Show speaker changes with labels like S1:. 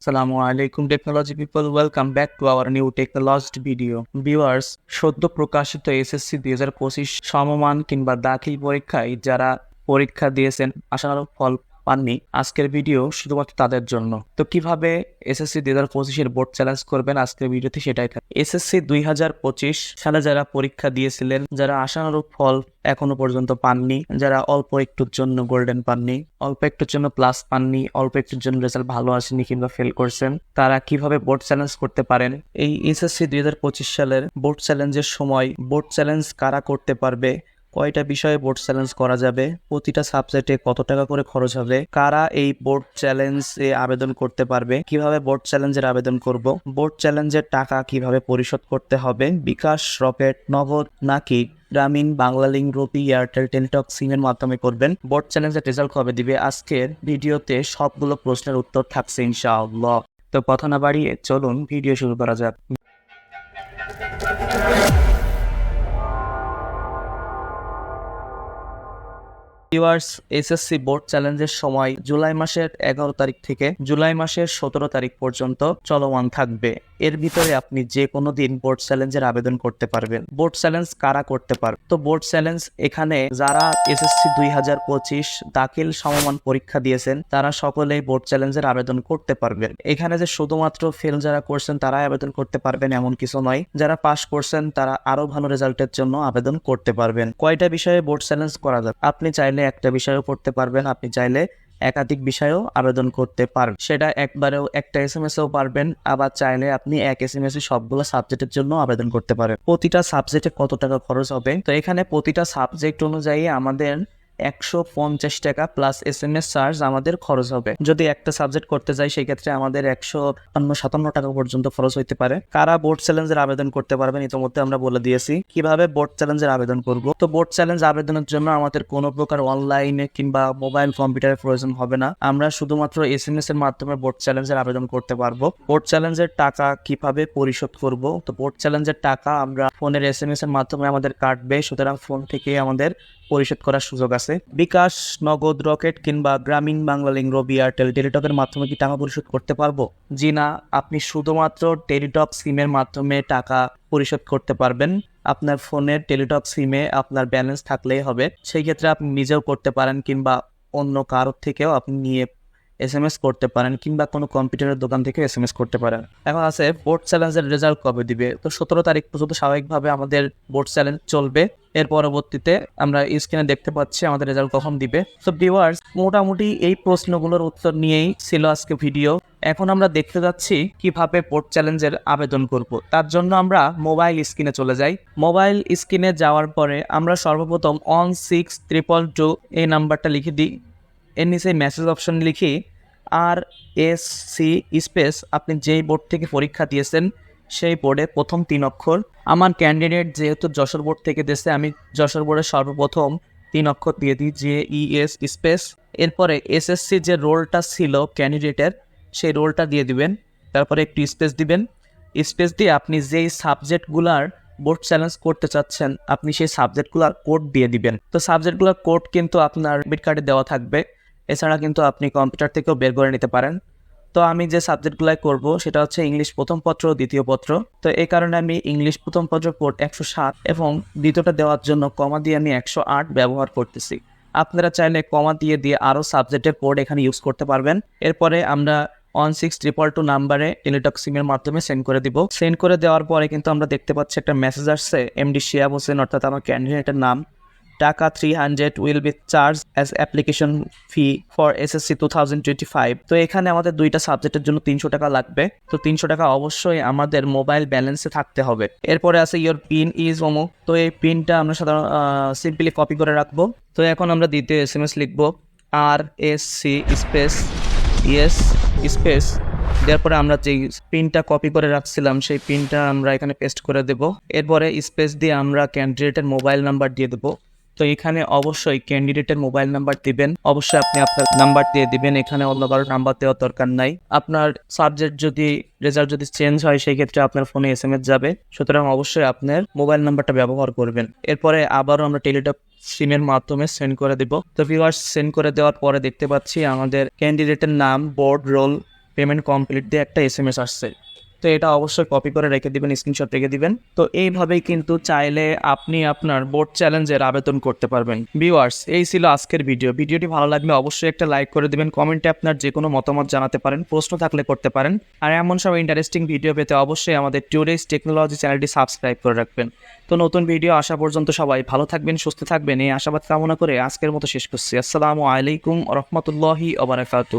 S1: Assalamu alaikum technology people welcome back to our new technologist video viewers সদ্য প্রকাশিত SSC দুই হাজার পঁচিশ সমমান কিংবা দাখিল পরীক্ষায় যারা পরীক্ষা দিয়েছেন আশানুরূপ ফল পাননি। আজকের ভিডিও শুধুমাত্র তাদের জন্য। তো কীভাবে এসএসসি দুই হাজার পঁচিশের বোর্ড চ্যালেঞ্জ করবেন আজকের ভিডিওতে সেটাই থাকে। এসএসসি দুই হাজার পঁচিশ সালে যারা পরীক্ষা দিয়েছিলেন, যারা আশানুরূপ ফল এখনও পর্যন্ত পাননি, যারা অল্প একটুর জন্য গোল্ডেন পাননি, অল্প একটুর জন্য প্লাস পাননি, অল্প একটুর জন্য রেজাল্ট ভালো আসেনি কিংবা ফেল করছেন, তারা কীভাবে বোর্ড চ্যালেঞ্জ করতে পারেন? এই এসএসসি দুই হাজার পঁচিশ সালের বোর্ড চ্যালেঞ্জের সময় বোর্ড চ্যালেঞ্জ কারা করতে পারবে? কয়টা বিষয়ে বোর্ড চ্যালেঞ্জ করা যাবে? প্রতিটা সাবজেক্টে কত টাকা করে খরচ হবে? কারা এই বোর্ড চ্যালেঞ্জে আবেদন করতে পারবে? কীভাবে বোর্ড চ্যালেঞ্জের আবেদন করব? বোর্ড চ্যালেঞ্জের টাকা কীভাবে পরিশোধ করতে হবে? বিকাশ, রকেট, নগদ নাকি গ্রামীণ বাংলালিং রুপি, এয়ারটেল, টেলিটক সিমের মাধ্যমে করবেন? বোর্ড চ্যালেঞ্জের রেজাল্ট কবে দিবে? আজকের ভিডিওতে সবগুলো প্রশ্নের উত্তর থাকছে ইনশাআল্লাহ। তো কথা না বাড়িয়ে চলুন, ভিডিও শুরু করা যাক। ভিউয়ার্স এসএসসি বোর্ড চ্যালেঞ্জের সময় জুলাই মাসের এগারো তারিখ থেকে জুলাই মাসের সতেরো তারিখ পর্যন্ত চলমান থাকবে। এর ভিতরে আপনি যে কোনো দিন বোর্ড চ্যালেঞ্জের আবেদন করতে পারবেন। বোর্ড চ্যালেঞ্জ কারা করতে পারবে তো বোর্ড চ্যালেঞ্জ এখানে যারা এসএসসি দুই হাজার পঁচিশ দাখিল সমমান পরীক্ষা দিয়েছেন, তারা সকলেই বোর্ড চ্যালেঞ্জের আবেদন করতে পারবেন। এখানে যে শুধুমাত্র ফেল যারা করছেন, তারাই আবেদন করতে পারবেন এমন কিছু নয়। যারা পাশ করছেন, তারা আরও ভালো রেজাল্টের জন্য আবেদন করতে পারবেন। কয়টা বিষয়ে বোর্ড চ্যালেঞ্জ করা যাবে আপনি চাইলে একটা বিষয়েও করতে পারবেন, আপনি চাইলে একাধিক বিষয়েও আবেদন করতে পারবেন সেটা একবারেও একটা এস এম এসও পারবেন, আবার চাইলে আপনি এক এস এম এস সবগুলো সাবজেক্টের জন্য আবেদন করতে পারেন। প্রতিটা সাবজেক্টে কত টাকা খরচ হবে? তো এখানে প্রতিটা সাবজেক্ট অনুযায়ী আমাদের একশো পঞ্চাশ টাকা plus S M S charge আমাদের খরচ হবে। যদি একটা সাবজেক্ট করতে যাই সেই ক্ষেত্রে আমাদের একশো সাতান্ন টাকা পর্যন্ত খরচ হইতে পারে। কারা বোর্ড চ্যালেঞ্জের আবেদন করতে পারবেন ইতিমধ্যে আমরা বলে দিয়েছি। কীভাবে বোর্ড চ্যালেঞ্জের আবেদন করব? তো বোর্ড চ্যালেঞ্জ আবেদনের জন্য আমাদের কোনো প্রকার অনলাইনে কিংবা মোবাইল কম্পিউটারের প্রয়োজন হবে না। আমরা শুধুমাত্র এস এম এস এর মাধ্যমে বোর্ড চ্যালেঞ্জের আবেদন করতে পারব। বোর্ড চ্যালেঞ্জের টাকা কীভাবে পরিশোধ করব? তো বোর্ড চ্যালেঞ্জের টাকা আমরা ফোনের এস এম এস এর মাধ্যমে আমাদের কাটবে। সুতরাং ফোন থেকে আমাদের পরিশোধ করার সুযোগ আছে। বিকাশ, নগদ, রকেট কিংবা গ্রামীণ বাংলালিং রবি এয়ারটেল টেলিটকের মাধ্যমে কি টাকা পরিশোধ করতে পারব? জি না, আপনি শুধুমাত্র টেলিটক সিমের মাধ্যমে টাকা পরিশোধ করতে পারবেন। আপনার ফোনের টেলিটক সিমে আপনার ব্যালেন্স থাকলেই হবে। সেই ক্ষেত্রে আপনি নিজেও করতে পারেন কিংবা অন্য কারোর থেকেও আপনি নিয়ে এস এম এস করতে পারেন কিংবা কোনো কম্পিউটারের দোকান থেকে এস এম এস করতে পারেন। এখন আছে বোর্ড চ্যালেঞ্জের রেজাল্ট কবে দিবে? তো সতেরো তারিখ পর্যন্ত স্বাভাবিকভাবে আমাদের বোর্ড চ্যালেঞ্জ চলবে। এর পরবর্তীতে আমরা স্ক্রিনে দেখতে পাচ্ছি আমাদের রেজাল্ট কখন দিবে। তো ভিউয়ার্স মোটামুটি এই প্রশ্নগুলোর উত্তর নিয়েই ছিল আজকে ভিডিও এখন আমরা দেখতে যাচ্ছি কীভাবে বোর্ড চ্যালেঞ্জের আবেদন করব। তার জন্য আমরা মোবাইল স্ক্রিনে চলে যাই। মোবাইল স্ক্রিনে যাওয়ার পরে আমরা সর্বপ্রথম অন সিক্স ট্রিপল টু এই নাম্বারটা লিখে দিই। এর নিচে মেসেজ অপশন লিখি আর এস সি স্পেস আপনি যেই বোর্ড থেকে পরীক্ষা দিয়েছেন, সেই বোর্ডে প্রথম তিন অক্ষর। আমার ক্যান্ডিডেট যেহেতু যশোর বোর্ড থেকে দিয়েছে, আমি যশোর বোর্ডের সর্বপ্রথম তিন অক্ষর দিয়ে দিই জে ই এস স্পেস এরপরে এসএসসি যে রোলটা ছিল ক্যান্ডিডেটের সেই রোলটা দিয়ে দিবেন। তারপরে একটু স্পেস দিবেন। স্পেস দিয়ে আপনি যেই সাবজেক্টগুলার বোর্ড চ্যালেঞ্জ করতে চাচ্ছেন, আপনি সেই সাবজেক্টগুলোর কোড দিয়ে দিবেন। তো সাবজেক্টগুলোর কোড কিন্তু আপনার এডমিট কার্ডে দেওয়া থাকবে। এছাড়া কিন্তু আপনি কম্পিউটার থেকেও বের করে নিতে পারেন। তো আমি যে সাবজেক্টগুলাই করব, সেটা হচ্ছে ইংলিশ প্রথম পত্র, দ্বিতীয় পত্র। তো এই কারণে আমি ইংলিশ প্রথম পত্র কোড একশো সাত এবং দ্বিতীয়টা দেওয়ার জন্য কমা দিয়ে আমি একশো আট ব্যবহার করতেছি। আপনারা চাইলে কমা দিয়ে দিয়ে আরও সাবজেক্টের কোড এখানে ইউজ করতে পারবেন। এরপরে আমরা ওয়ান সিক্স ট্রিপল টু নাম্বারে টেলিটক সিমের মাধ্যমে সেন্ড করে দিব। সেন্ড করে দেওয়ার পরে কিন্তু আমরা দেখতে পাচ্ছি একটা মেসেজ আসছে এমডি শিয়াব হোসেন অর্থাৎ আমার ক্যান্ডিডেটের নাম। Be charge as application fee for SSC two thousand twenty five তো এখানে আমাদের দুইটা সাবজেক্টের জন্য তিনশো টাকা লাগবে। তো তিনশো টাকা অবশ্যই আমাদের মোবাইল ব্যালেন্সে থাকতে হবে। এরপরে আছে ইয়োর পিন ইজ ওমো তো এই পিনটা আমরা সাধারণ সিম্পলি কপি করে রাখব। তো এখন আমরা দ্বিতীয় এস এম এস লিখব। আর S C space yes space দেওয়ার পরে আমরা যেই পিনটা কপি করে রাখছিলাম, সেই পিনটা আমরা এখানে পেস্ট করে দেব। এরপরে স্পেস দিয়ে আমরা ক্যান্ডিডেটের মোবাইল নাম্বার দিয়ে দেবো। তো এখানে অবশ্যই ক্যান্ডিডেটের মোবাইল নাম্বার দিবেন। অবশ্যই আপনি আপনার নাম্বার দিয়ে দিবেন। এখানে অন্য কারও নাম্বার দেওয়ার দরকার নাই। আপনার সাবজেক্ট যদি রেজাল্ট যদি চেঞ্জ হয়, সেই ক্ষেত্রে আপনার ফোনে এস এম এস যাবে। সুতরাং অবশ্যই আপনার মোবাইল নাম্বারটা ব্যবহার করবেন। এরপরে আবারও আমরা টেলিটক সিমের মাধ্যমে সেন্ড করে দেব। তো ভিউয়ার্স সেন্ড করে দেওয়ার পরে দেখতে পাচ্ছি আমাদের ক্যান্ডিডেটের নাম বোর্ড রোল পেমেন্ট কমপ্লিট দিয়ে একটা এস এম এস আসছে। তো এটা অবশ্যই কপি করে রেখে দিবেন স্ক্রিনশট রেখে দিবেন। তো এইভাবেই কিন্তু চাইলে আপনি আপনার বোর্ড চ্যালেঞ্জের আবেদন করতে পারবেন। ভিউয়ার্স এই ছিল আজকের ভিডিও ভিডিওটি ভালো লাগলে অবশ্যই একটা লাইক করে দিবেন কমেন্টে আপনার যে কোনো মতামত জানাতে পারেন, প্রশ্ন থাকলে করতে পারেন। আর এমন সব ইন্টারেস্টিং ভিডিও পেতে অবশ্যই আমাদের টুরিস্ট টেকনোলজি চ্যানেলটি সাবস্ক্রাইব করে রাখবেন। তো নতুন ভিডিও আসা পর্যন্ত সবাই ভালো থাকবেন, সুস্থ থাকবেন। এই আশাবাদ কামনা করে আজকের মতো শেষ করছি। আসসালামু আলাইকুম রহমতুল্লাহি ওবরাকাতু